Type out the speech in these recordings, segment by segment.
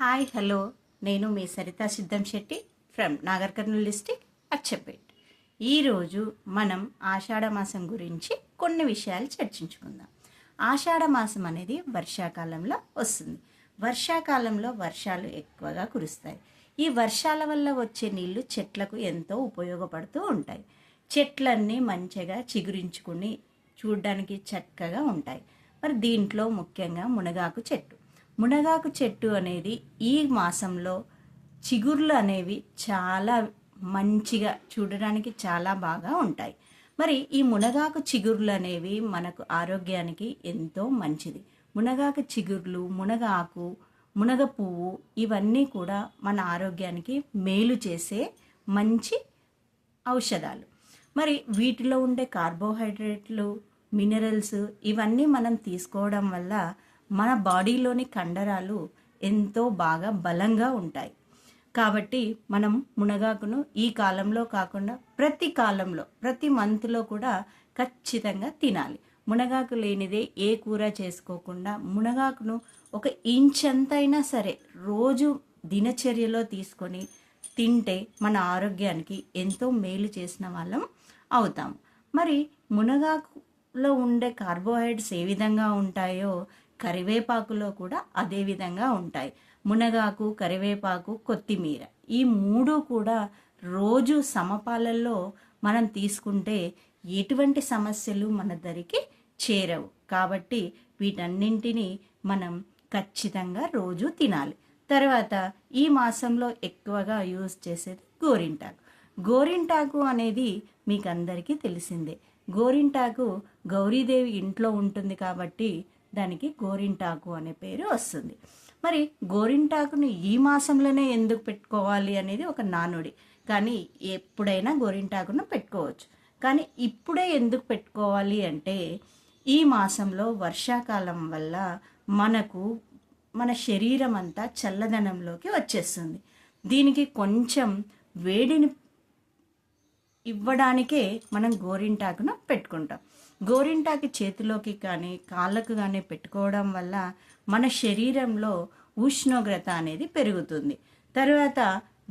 Hi hello. నేను మీ Saritha Siddham Shetty from Nagar Kurnool district Achampet. ఈరోజు మనం ఆషాఢ మాసం గురించి కొన్ని విషయాలు చర్చించుకుందాం. ఆషాఢ మాసం అనేది వర్షాకాలంలో వస్తుంది. వర్షాకాలంలో వర్షాలు ఎక్కువగా కురుస్తాయి. ఈ వర్షాల వల్ల వచ్చే నీళ్ళు చెట్లకు ఎంతో ఉపయోగపడుతూ ఉంటాయి. చెట్లన్నీ మంచిగా చిగురించుకుని చూడడానికి చక్కగా ఉంటాయి. మరి దీంట్లో ముఖ్యంగా మునగాకు చెట్టు. మునగాకు చెట్టు అనేది ఈ మాసంలో చిగుర్లు అనేవి చాలా మంచిగా చూడడానికి చాలా బాగా ఉంటాయి. మరి ఈ మునగాకు చిగుర్లు అనేవి మనకు ఆరోగ్యానికి ఎంతో మంచిది. మునగాకు చిగుర్లు మునగాకు మునగ పువ్వు ఇవన్నీ కూడా మన ఆరోగ్యానికి మేలు చేసే మంచి ఔషధాలు. మరి వీటిలో ఉండే కార్బోహైడ్రేట్లు మినరల్స్ ఇవన్నీ మనం తీసుకోవడం వల్ల మన బాడీలోని కండరాలు ఎంతో బాగా బలంగా ఉంటాయి. కాబట్టి మనం మునగాకును ఈ కాలంలో కాకుండా ప్రతి కాలంలో ప్రతి మంత్లో కూడా ఖచ్చితంగా తినాలి. మునగాకు లేనిదే ఏ కూర చేసుకోకుండా మునగాకును ఒక ఇంచ్ ఎంతైనా సరే రోజు దినచర్యలో తీసుకొని తింటే మన ఆరోగ్యానికి ఎంతో మేలు చేసిన వాళ్ళం అవుతాం. మరి మునగాకులో ఉండే కార్బోహైడ్రేట్స్ ఏ విధంగా ఉంటాయో కరివేపాకులో కూడా అదే విధంగా ఉంటాయి. మునగాకు కరివేపాకు కొత్తిమీర ఈ మూడు కూడా రోజు సమపాలల్లో మనం తీసుకుంటే ఎటువంటి సమస్యలు మన దరికి చేరవు. కాబట్టి వీటన్నింటినీ మనం ఖచ్చితంగా రోజు తినాలి. తర్వాత ఈ మాసంలో ఎక్కువగా యూజ్ చేసేది గోరింటాకు. గోరింటాకు అనేది మీకు అందరికీ తెలిసిందే. గోరింటాకు గౌరీదేవి ఇంట్లో ఉంటుంది కాబట్టి దానికి గోరింటాకు అనే పేరు వస్తుంది. మరి గోరింటాకుని ఈ మాసంలోనే ఎందుకు పెట్టుకోవాలి అనేది ఒక నానుడి. కానీ ఎప్పుడైనా గోరింటాకును పెట్టుకోవచ్చు. కానీ ఇప్పుడే ఎందుకు పెట్టుకోవాలి అంటే ఈ మాసంలో వర్షాకాలం వల్ల మనకు మన శరీరం అంతా చల్లదనంలోకి వచ్చేస్తుంది. దీనికి కొంచెం వేడిని ఇవ్వడానికే మనం గోరింటాకును పెట్టుకుంటాం. గోరింటాకు చేతిలోకి కానీ కాళ్ళకు కానీ పెట్టుకోవడం వల్ల మన శరీరంలో ఉష్ణోగ్రత అనేది పెరుగుతుంది. తర్వాత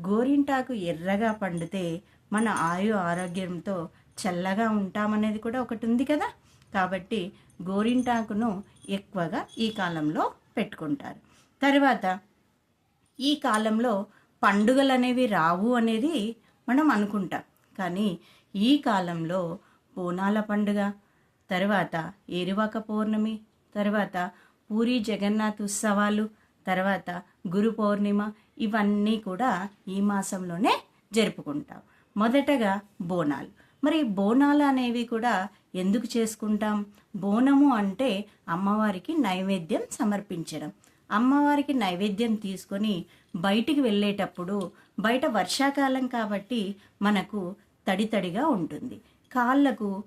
గోరింటాకు ఎర్రగా పండితే మన ఆయు ఆరోగ్యంతో చల్లగా ఉంటామనేది కూడా ఒకటి ఉంది కదా? కాబట్టి గోరింటాకును ఎక్కువగా ఈ కాలంలో పెట్టుకుంటారు. తర్వాత ఈ కాలంలో పండుగలు అనేవి రావు అనేది మనం అనుకుంటాం. కానీ ఈ కాలంలో బోనాల పండుగ తర్వాత ఏరువాక పౌర్ణమి తర్వాత పూరి జగన్నాథ్ ఉత్సవాలు తర్వాత గురు పౌర్ణిమ ఇవన్నీ కూడా ఈ మాసంలోనే జరుపుకుంటాం. మొదటగా బోనాలు. మరి బోనాలు అనేవి కూడా ఎందుకు చేసుకుంటాం? బోనము అంటే అమ్మవారికి నైవేద్యం సమర్పించడం. అమ్మవారికి నైవేద్యం తీసుకొని బయటికి వెళ్ళేటప్పుడు బయట వర్షాకాలం కాబట్టి మనకు తడి తడిగా ఉంటుంది. కాళ్ళకు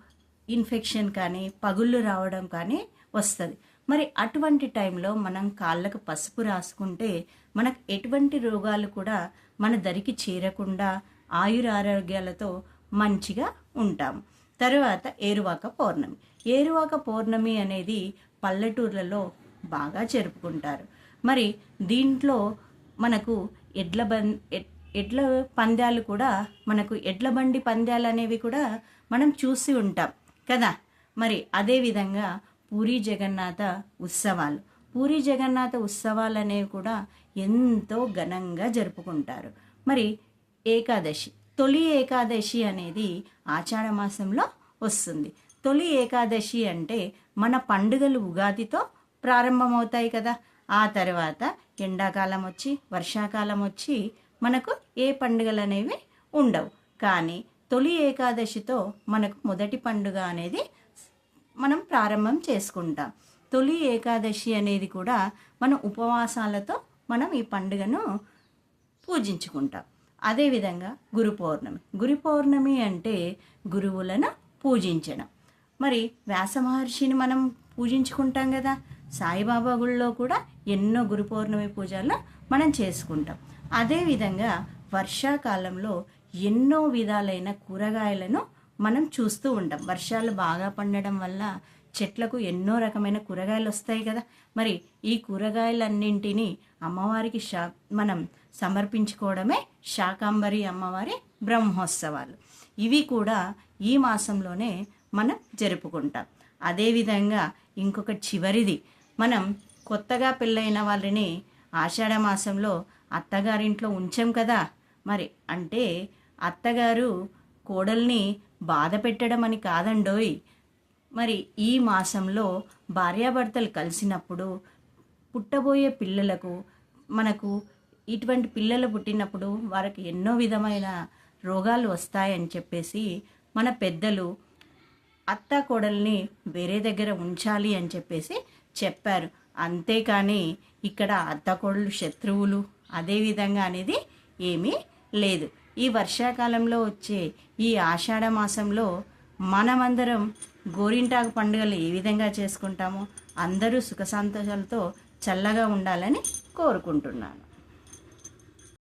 ఇన్ఫెక్షన్ కానీ పగుళ్ళు రావడం కానీ వస్తుంది. మరి అటువంటి టైంలో మనం కాళ్ళకు పసుపు రాసుకుంటే మనకు ఎటువంటి రోగాలు కూడా మన దరికి చేరకుండా ఆయురారోగ్యాలతో మంచిగా ఉంటాం. తర్వాత ఏరువాక పౌర్ణమి. ఏరువాక పౌర్ణమి అనేది పల్లెటూర్లలో బాగా జరుపుకుంటారు. మరి దీంట్లో మనకు ఎడ్ల బం ఎడ్ల పందాలు కూడా మనకు ఎడ్ల బండి పందాలు అనేవి కూడా మనం చూసి ఉంటాం. కదా? మరి అదేవిధంగా పూరి జగన్నాథ ఉత్సవాలు. పూరి జగన్నాథ ఉత్సవాలు అనేవి కూడా ఎంతో ఘనంగా జరుపుకుంటారు. మరి ఏకాదశి తొలి ఏకాదశి అనేది ఆషాఢ మాసంలో వస్తుంది. తొలి ఏకాదశి అంటే మన పండుగలు ఉగాదితో ప్రారంభమవుతాయి కదా? ఆ తర్వాత ఎండాకాలం వచ్చి వర్షాకాలం వచ్చి మనకు ఏ పండుగలు అనేవి ఉండవు. కానీ తొలి ఏకాదశితో మనకు మొదటి పండుగ అనేది మనం ప్రారంభం చేసుకుంటాం. తొలి ఏకాదశి అనేది కూడా మన ఉపవాసాలతో మనం ఈ పండుగను పూజించుకుంటాం. అదేవిధంగా గురు పౌర్ణమి. గురు పౌర్ణమి అంటే గురువులను పూజించడం. మరి వ్యాస మహర్షిని మనం పూజించుకుంటాం కదా. సాయిబాబా గుళ్ళో కూడా ఎన్నో గురు పౌర్ణమి పూజలు మనం చేసుకుంటాం. అదేవిధంగా వర్షాకాలంలో ఎన్నో విధాలైన కూరగాయలను మనం చూస్తూ ఉంటాం. వర్షాలు బాగా పండడం వల్ల చెట్లకు ఎన్నో రకమైన కూరగాయలు వస్తాయి కదా. మరి ఈ కూరగాయలన్నింటినీ అమ్మవారికి శా మనం సమర్పించుకోవడమే శాకాంబరి అమ్మవారి బ్రహ్మోత్సవాలు. ఇవి కూడా ఈ మాసంలోనే మనం జరుపుకుంటాం. అదేవిధంగా ఇంకొక చివరిది మనం కొత్తగా పెళ్ళైన వాళ్ళని ఆషాఢ మాసంలో అత్తగారింట్లో ఉంచాం కదా. మరి అంటే అత్తగారు కోడల్ని బాధ పెట్టడం అని కాదండోయ్. మరి ఈ మాసంలో భార్యాభర్తలు కలిసినప్పుడు పుట్టబోయే పిల్లలకు మనకు ఇటువంటి పిల్లలు పుట్టినప్పుడు వారికి ఎన్నో విధమైన రోగాలు వస్తాయని చెప్పేసి మన పెద్దలు అత్త కోడల్ని వేరే దగ్గర ఉంచాలి అని చెప్పేసి చెప్పారు. అంతేకాని ఇక్కడ అత్త కోడలు శత్రువులు అదే విధంగా అనేది ఏమీ లేదు. ఈ వర్షాకాలంలో వచ్చే ఈ ఆషాఢ మాసంలో మనమందరం గోరింటాకు పండుగలు ఏ విధంగా చేసుకుంటామో అందరూ సుఖ సంతోషాలతో చల్లగా ఉండాలని కోరుకుంటున్నాను.